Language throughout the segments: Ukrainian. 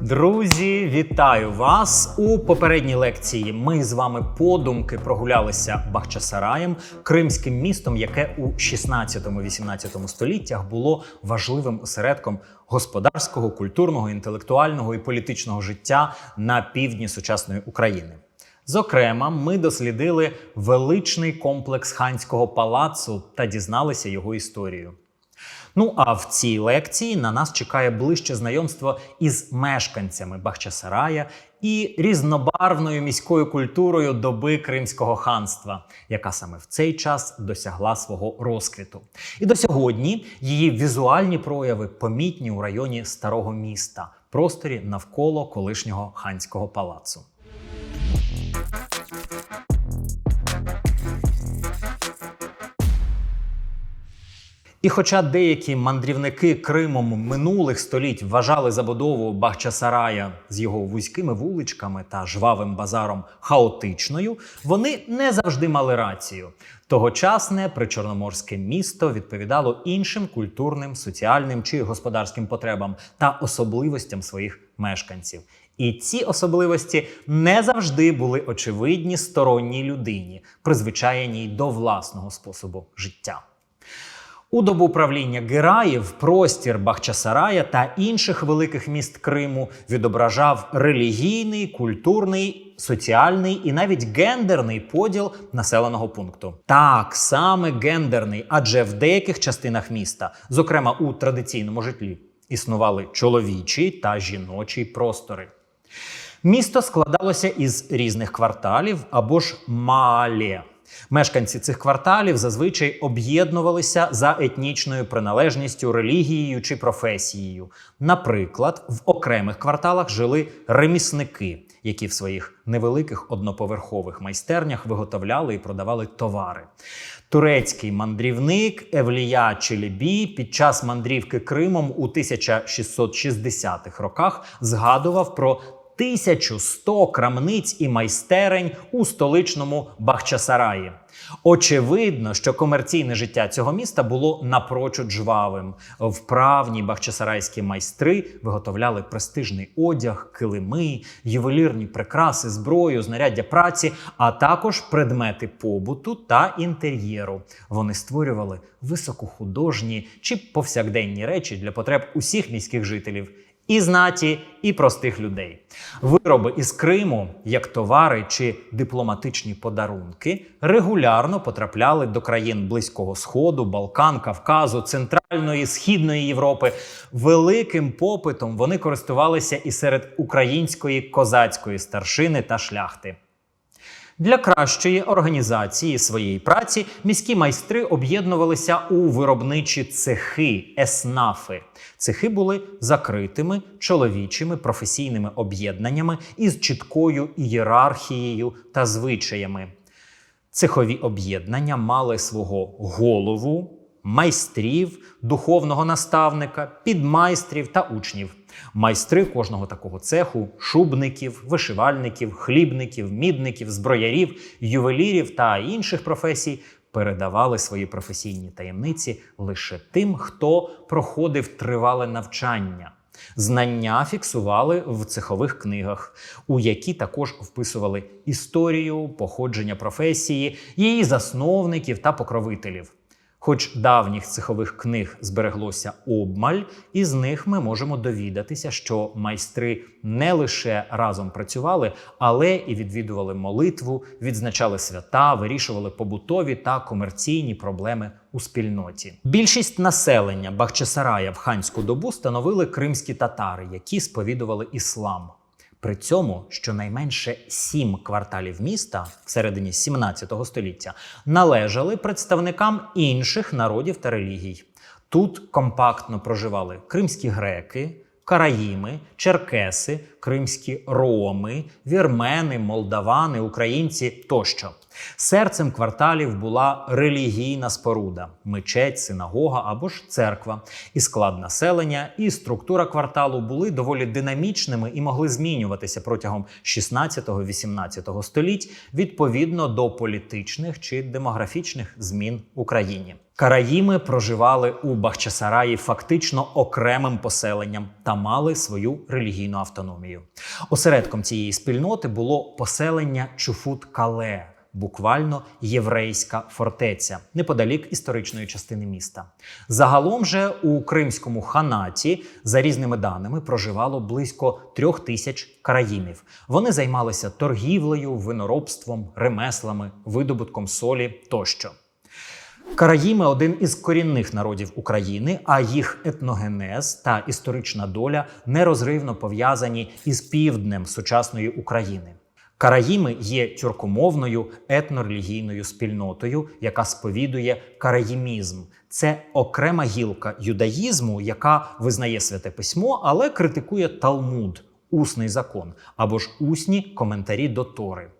Друзі, вітаю вас! У попередній лекції ми з вами подумки прогулялися Бахчисараєм, кримським містом, яке у 16-18 століттях було важливим осередком господарського, культурного, інтелектуального і політичного життя на півдні сучасної України. Зокрема, ми дослідили величний комплекс ханського палацу та дізналися його історію. Ну а в цій лекції на нас чекає ближче знайомство із мешканцями Бахчисарая і різнобарвною міською культурою доби Кримського ханства, яка саме в цей час досягла свого розквіту. І до сьогодні її візуальні прояви помітні у районі старого міста, просторі навколо колишнього ханського палацу. І хоча деякі мандрівники Кримом минулих століть вважали забудову Бахчисарая з його вузькими вуличками та жвавим базаром хаотичною, вони не завжди мали рацію. Тогочасне причорноморське місто відповідало іншим культурним, соціальним чи господарським потребам та особливостям своїх мешканців. І ці особливості не завжди були очевидні сторонній людині, призвичаєній до власного способу життя. У добу правління Гераїв простір Бахчисарая та інших великих міст Криму відображав релігійний, культурний, соціальний і навіть гендерний поділ населеного пункту. Так, саме гендерний, адже в деяких частинах міста, зокрема у традиційному житлі, існували чоловічі та жіночі простори. Місто складалося із різних кварталів або ж маалє. Мешканці цих кварталів зазвичай об'єднувалися за етнічною приналежністю, релігією чи професією. Наприклад, в окремих кварталах жили ремісники, які в своїх невеликих одноповерхових майстернях виготовляли і продавали товари. Турецький мандрівник Евлія Челебі під час мандрівки Кримом у 1660-х роках згадував про 1100 крамниць і майстерень у столичному Бахчисараї. Очевидно, що комерційне життя цього міста було напрочуд жвавим. Вправні бахчисарайські майстри виготовляли престижний одяг, килими, ювелірні прикраси, зброю, знаряддя праці, а також предмети побуту та інтер'єру. Вони створювали високохудожні чи повсякденні речі для потреб усіх міських жителів і знаті, і простих людей. Вироби із Криму, як товари чи дипломатичні подарунки, регулярно потрапляли до країн Близького Сходу, Балкан, Кавказу, Центральної Східної Європи. Великим попитом вони користувалися і серед української козацької старшини та шляхти. Для кращої організації своєї праці міські майстри об'єднувалися у виробничі цехи, еснафи. Цехи були закритими чоловічими професійними об'єднаннями із чіткою ієрархією та звичаями. Цехові об'єднання мали свого голову, майстрів, духовного наставника, підмайстрів та учнів. Майстри кожного такого цеху, шубників, вишивальників, хлібників, мідників, зброярів, ювелірів та інших професій передавали свої професійні таємниці лише тим, хто проходив тривале навчання. Знання фіксували в цехових книгах, у які також вписували історію, походження професії, її засновників та покровителів. Хоч давніх цехових книг збереглося обмаль, із них ми можемо довідатися, що майстри не лише разом працювали, але і відвідували молитву, відзначали свята, вирішували побутові та комерційні проблеми у спільноті. Більшість населення Бахчисарая в ханську добу становили кримські татари, які сповідували іслам. При цьому щонайменше сім кварталів міста всередині середині 17 століття належали представникам інших народів та релігій. Тут компактно проживали кримські греки, караїми, черкеси, кримські роми, вірмени, молдавани, українці тощо. Серцем кварталів була релігійна споруда, мечеть, синагога або ж церква. І склад населення, і структура кварталу були доволі динамічними і могли змінюватися протягом 16-18 століть відповідно до політичних чи демографічних змін в Україні. Караїми проживали у Бахчисараї фактично окремим поселенням та мали свою релігійну автономію. Осередком цієї спільноти було поселення Чуфут-Кале, буквально єврейська фортеця, неподалік історичної частини міста. Загалом же у кримському ханаті, за різними даними, проживало близько трьох тисяч караїмів. Вони займалися торгівлею, виноробством, ремеслами, видобутком солі тощо. Караїми один із корінних народів України, а їх етногенез та історична доля нерозривно пов'язані із півднем сучасної України. Караїми є тюркомовною етнорелігійною спільнотою, яка сповідує караїмізм. Це окрема гілка юдаїзму, яка визнає святе письмо, але критикує Талмуд, усний закон або ж усні коментарі до Тори.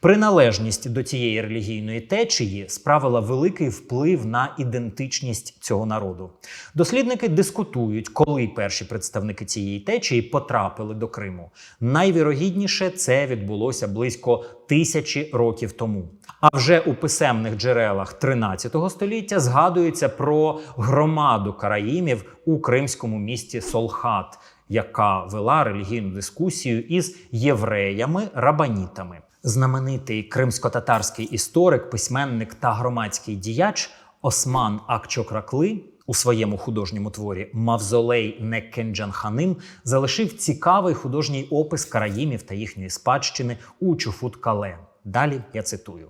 Приналежність до цієї релігійної течії справила великий вплив на ідентичність цього народу. Дослідники дискутують, коли перші представники цієї течії потрапили до Криму. Найвірогідніше це відбулося близько тисячі років тому. А вже у писемних джерелах 13 століття згадується про громаду караїмів у кримському місті Солхат, яка вела релігійну дискусію із євреями-рабанітами. Знаменитий кримсько-татарський історик, письменник та громадський діяч Осман Акчокракли у своєму художньому творі Мавзолей Неккенджанханим залишив цікавий художній опис караїмів та їхньої спадщини у Чуфут-Кале. Далі я цитую: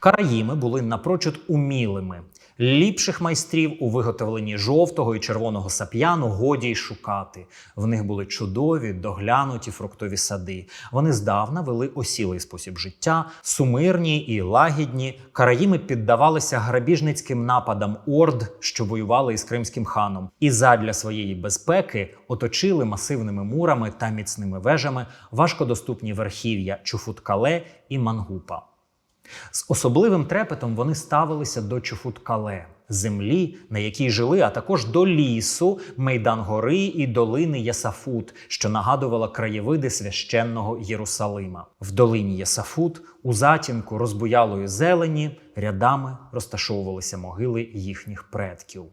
Караїми були напрочуд умілими. Ліпших майстрів у виготовленні жовтого і червоного сап'яну годі й шукати. В них були чудові, доглянуті фруктові сади. Вони здавна вели осілий спосіб життя, сумирні і лагідні. Караїми піддавалися грабіжницьким нападам орд, що воювали із кримським ханом, і задля своєї безпеки оточили масивними мурами та міцними вежами важкодоступні верхів'я Чуфуткале і Мангупа. З особливим трепетом вони ставилися до Чуфуткале, землі, на якій жили, а також до лісу, Мейдан Гори і долини Ясафут, що нагадувала краєвиди священного Єрусалима. В долині Ясафут, у затінку розбуялої зелені, рядами розташовувалися могили їхніх предків.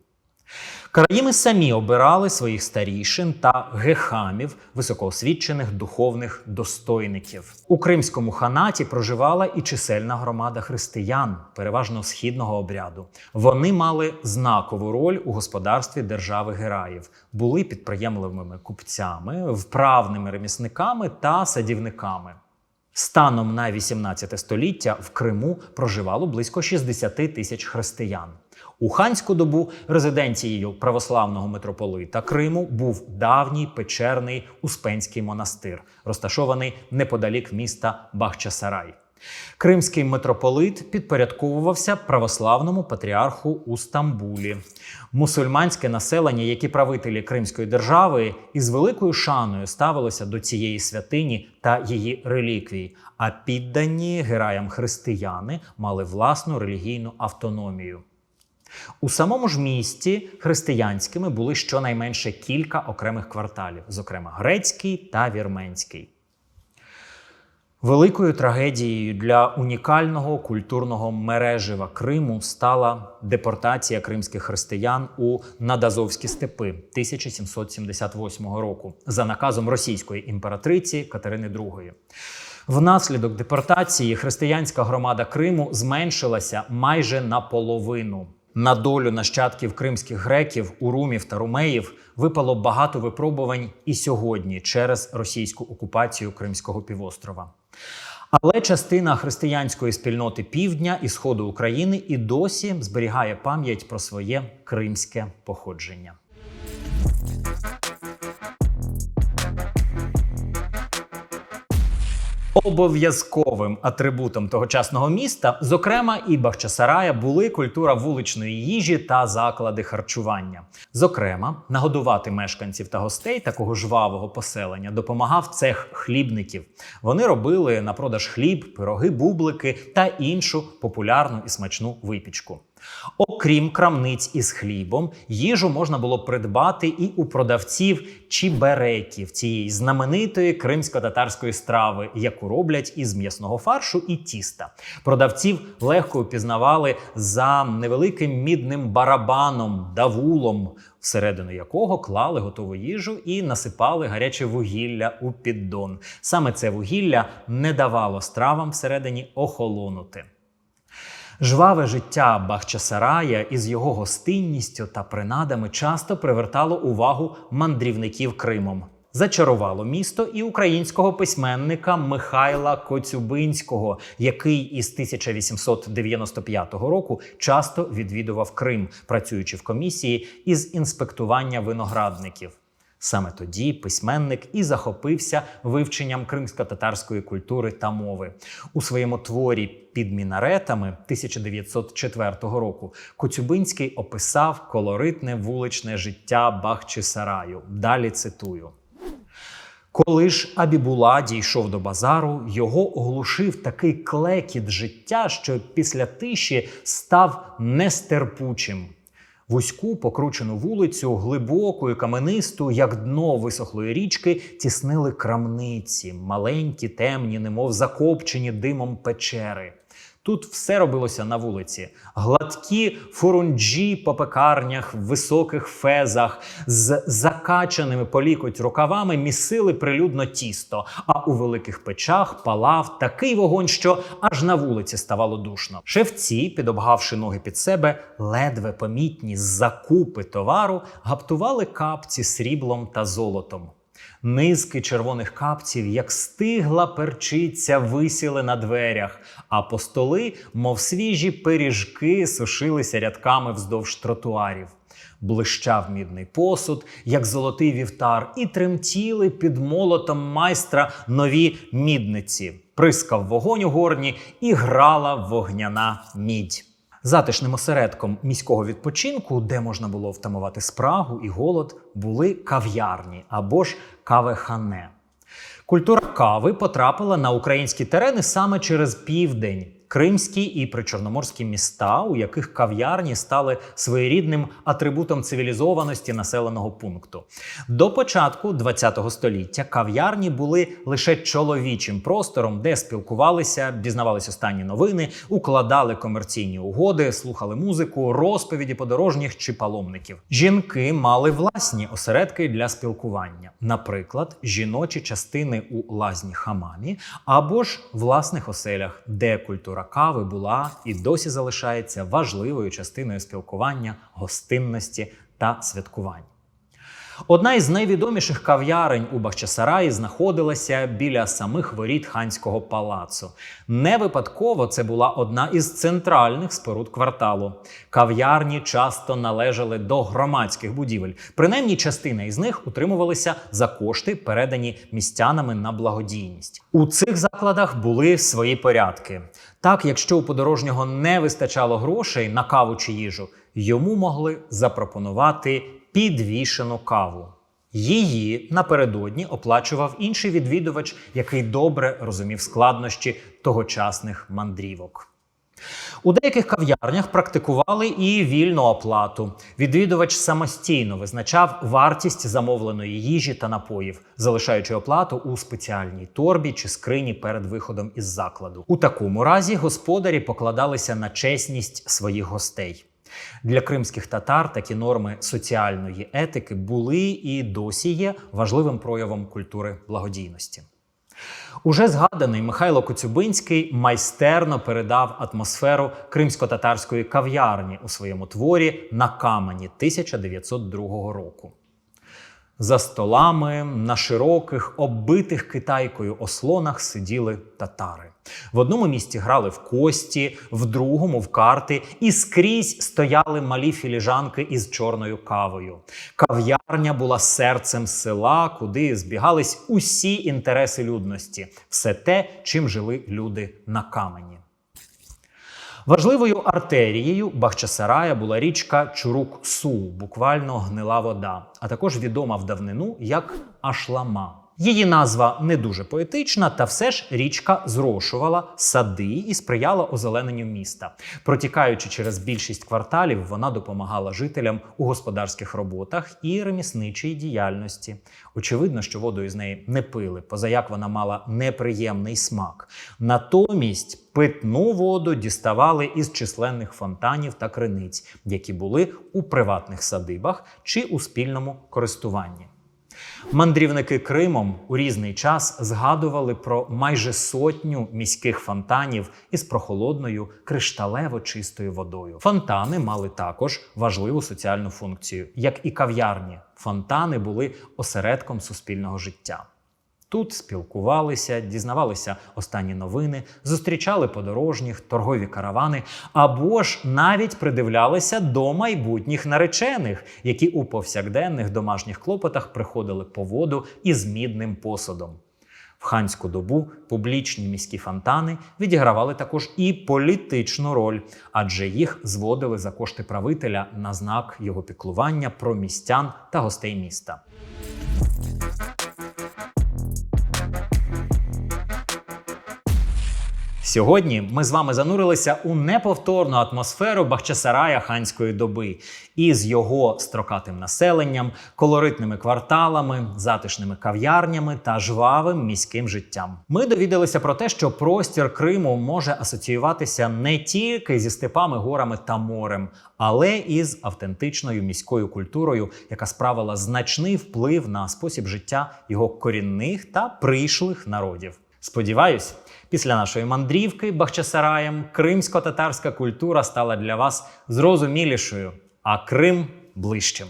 Караїми самі обирали своїх старішин та гехамів, високоосвічених духовних достойників. У кримському ханаті проживала і чисельна громада християн, переважно східного обряду. Вони мали знакову роль у господарстві держави гераїв, були підприємливими купцями, вправними ремісниками та садівниками. Станом на 18 століття в Криму проживало близько 60 тисяч християн. У ханську добу резиденцією православного митрополита Криму був давній печерний Успенський монастир, розташований неподалік міста Бахчасарай. Кримський митрополит підпорядковувався православному патріарху у Стамбулі. Мусульманське населення, як і правителі Кримської держави, із великою шаною ставилося до цієї святині та її реліквій. А піддані гераям християни мали власну релігійну автономію. У самому ж місті християнськими були щонайменше кілька окремих кварталів, зокрема грецький та вірменський. Великою трагедією для унікального культурного мережева Криму стала депортація кримських християн у надазовські степи 1778 року за наказом російської імператриці Катерини II. Внаслідок депортації християнська громада Криму зменшилася майже наполовину. На долю нащадків кримських греків, урумів та румеїв випало багато випробувань і сьогодні через російську окупацію Кримського півострова. Але частина християнської спільноти півдня і сходу України і досі зберігає пам'ять про своє кримське походження. Обов'язковим атрибутом тогочасного міста, зокрема і Бахчисарая, були культура вуличної їжі та заклади харчування. Зокрема, нагодувати мешканців та гостей такого жвавого поселення допомагав цех хлібників. Вони робили на продаж хліб, пироги, бублики та іншу популярну і смачну випічку. Окрім крамниць із хлібом, їжу можна було придбати і у продавців чібереків цієї знаменитої кримсько-татарської страви, яку роблять із м'ясного фаршу і тіста. Продавців легко впізнавали за невеликим мідним барабаном, давулом, всередину якого клали готову їжу і насипали гаряче вугілля у піддон. Саме це вугілля не давало стравам всередині охолонути. Жваве життя Бахчисарая із його гостинністю та принадами часто привертало увагу мандрівників Кримом. Зачарувало місто і українського письменника Михайла Коцюбинського, який із 1895 року часто відвідував Крим, працюючи в комісії із інспектування виноградників. Саме тоді письменник і захопився вивченням кримсько-татарської культури та мови. У своєму творі під мінаретами 1904 року Коцюбинський описав колоритне вуличне життя Бахчисараю. Далі цитую. Коли ж Абібула дійшов до базару, його оглушив такий клекіт життя, що після тиші став нестерпучим. Вузьку покручену вулицю, глибоку і каменисту, як дно висохлої річки, тіснили крамниці, маленькі, темні, немов закопчені димом печери. Тут все робилося на вулиці: гладкі фурунджі по пекарнях, в високих фезах, з закачаними по лікоть рукавами місили прилюдно тісто. А у великих печах палав такий вогонь, що аж на вулиці ставало душно. Шевці, підобгавши ноги під себе, ледве помітні з закупи товару, гаптували капці сріблом та золотом. Низки червоних капців, як стигла перчиця, висіли на дверях, а по столи, мов свіжі пиріжки, сушилися рядками вздовж тротуарів. Блищав мідний посуд, як золотий вівтар, і тремтіли під молотом майстра нові мідниці. Прискав вогонь у горні і грала вогняна мідь. Затишним осередком міського відпочинку, де можна було втамувати спрагу і голод, були кав'ярні або ж кавехане. Культура кави потрапила на українські терени саме через південь. Кримські і причорноморські міста, у яких кав'ярні стали своєрідним атрибутом цивілізованості населеного пункту. До початку ХХ століття кав'ярні були лише чоловічим простором, де спілкувалися, дізнавалися останні новини, укладали комерційні угоди, слухали музику, розповіді подорожніх чи паломників. Жінки мали власні осередки для спілкування, наприклад, жіночі частини у лазні хамамі або ж власних оселях, де культура кави була і досі залишається важливою частиною спілкування, гостинності та святкувань. Одна із найвідоміших кав'ярень у Бахчисараї знаходилася біля самих воріт ханського палацу. Не випадково це була одна із центральних споруд кварталу. Кав'ярні часто належали до громадських будівель. Принаймні, частина із них утримувалися за кошти, передані містянами на благодійність. У цих закладах були свої порядки. Так, якщо у подорожнього не вистачало грошей на каву чи їжу, йому могли запропонувати підвішену каву. Її напередодні оплачував інший відвідувач, який добре розумів складнощі тогочасних мандрівок. У деяких кав'ярнях практикували і вільну оплату. Відвідувач самостійно визначав вартість замовленої їжі та напоїв, залишаючи оплату у спеціальній торбі чи скрині перед виходом із закладу. У такому разі господарі покладалися на чесність своїх гостей. Для кримських татар такі норми соціальної етики були і досі є важливим проявом культури благодійності. Уже згаданий Михайло Коцюбинський майстерно передав атмосферу кримсько-татарської кав'ярні у своєму творі на камені 1902 року. За столами на широких, оббитих китайкою ослонах сиділи татари. В одному місці грали в кості, в другому в карти, і скрізь стояли малі філіжанки із чорною кавою. Кав'ярня була серцем села, куди збігались усі інтереси людності, все те, чим жили люди на камені. Важливою артерією Бахчисарая була річка Чурук-Су, буквально гнила вода, а також відома в давнину як Ашлама. Її назва не дуже поетична, та все ж річка зрошувала сади і сприяла озелененню міста. Протікаючи через більшість кварталів, вона допомагала жителям у господарських роботах і ремісничій діяльності. Очевидно, що воду із неї не пили, позаяк вона мала неприємний смак. Натомість питну воду діставали із численних фонтанів та криниць, які були у приватних садибах чи у спільному користуванні. Мандрівники Кримом у різний час згадували про майже сотню міських фонтанів із прохолодною кришталево чистою водою. Фонтани мали також важливу соціальну функцію, як і кав'ярні. Фонтани були осередком суспільного життя. Тут спілкувалися, дізнавалися останні новини, зустрічали подорожніх, торгові каравани або ж навіть придивлялися до майбутніх наречених, які у повсякденних домашніх клопотах приходили по воду із мідним посудом. В ханську добу публічні міські фонтани відігравали також і політичну роль, адже їх зводили за кошти правителя на знак його піклування про містян та гостей міста. Сьогодні ми з вами занурилися у неповторну атмосферу Бахчисарая ханської доби із його строкатим населенням, колоритними кварталами, затишними кав'ярнями та жвавим міським життям. Ми довідалися про те, що простір Криму може асоціюватися не тільки зі степами, горами та морем, але і з автентичною міською культурою, яка справила значний вплив на спосіб життя його корінних та прийшлих народів. Сподіваюсь, після нашої мандрівки Бахчисараєм кримсько-татарська культура стала для вас зрозумілішою, а Крим ближчим.